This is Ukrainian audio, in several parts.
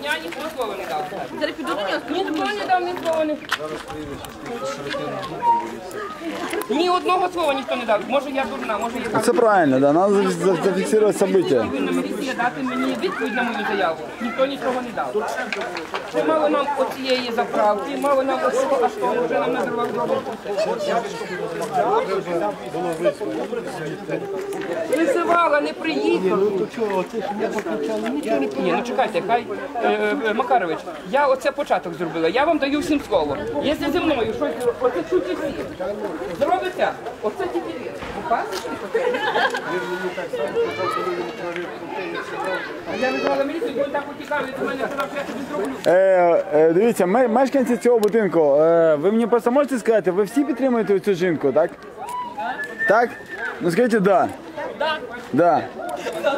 Дня ніхто слова не дав. Зараз піду до нього, Ніхто не дав ні слова. не- Ні одного слова ніхто не дав. Може я дурна, може я Це правильно, да, надо за- за- зафіксувати события. Повинна міліція дати мені відповідь на мою заяву. Ніхто нічого не дав. Чи мало нам оцієї заправки, мало нам оцього, а що вже нам зробити. Визивала, не приїхав. Ні, ну чекайте, хай е, е, Макарович, я оце початок зробила. Я вам даю всім слово. Якщо зі мною щось, оце чуть і всі. Зробите, оце тільки ви. Оце? А Я визвала міліцію, бо так утікали від мене, сказав, що я тобі зроблю. Е, е, дивіться, ме- мешканці цього будинку, е, ви мені просто можете сказати, ви всі підтримуєте цю жінку, так? Так? Ну скажите да. Да. Да.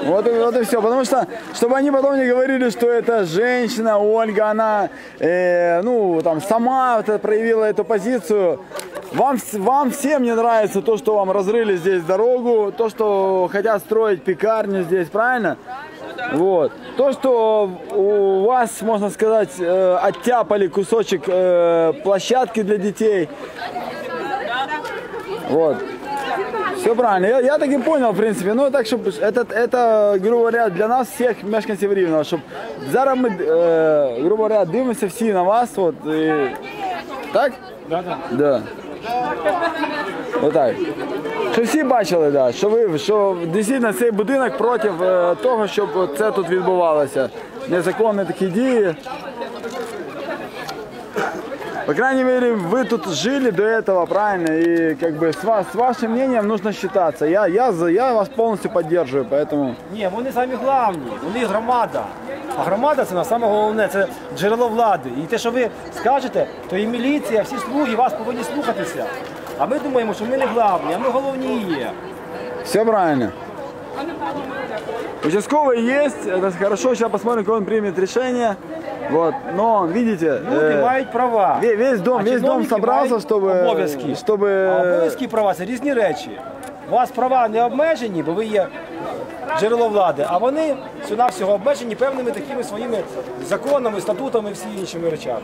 Вот, и- вот и все. Потому что, чтобы они потом не говорили, что это женщина, Ольга, она, э, ну, там, сама вот проявила эту позицию. Вам, вам всем не нравится то, что вам разрыли здесь дорогу, то, что хотят строить пекарню здесь, правильно? Вот. То, что у вас, можно сказать, э, оттяпали кусочек э, площадки для детей. Вот. Все правильно. Я, я так и понял, в принципе. Ну, так, щоб это, это, грубо говоря, для нас всіх мешканців Рівного, щоб зараз ми, е, грубо говоря, дивимося всі на вас. От, і... Так? Да, да. Да. Отак. Що всі бачили, да, що ви, що дійсно цей будинок проти е, того, щоб це тут відбувалося. Незаконні такі дії. По крайней мере, вы тут жили до этого, правильно? И как бы с, вас, с вашим мнением нужно считаться. Я, я, за- я вас полностью поддерживаю, поэтому... Ні, вони самі главні, вони громада. А громада це на саме головне, це джерело влади. І те, що ви скажете, то і міліція, всі слуги вас повинні слухатися. А ми думаємо, що ми не главні, а ми головні є. Все правильно. Участковый есть, это хорошо, сейчас посмотрим, какое он примет решение. Вот, но, видите, Люди э, мають права. ве- весь дом, А весь дом чиновники собрался, мають чтобы, обов'язки. чтобы... А обов'язки і права це різні речі. У вас права не обмежені, бо ви є джерело влади, а вони всього обмежені певними такими своїми законами, статутами і всі іншими речами.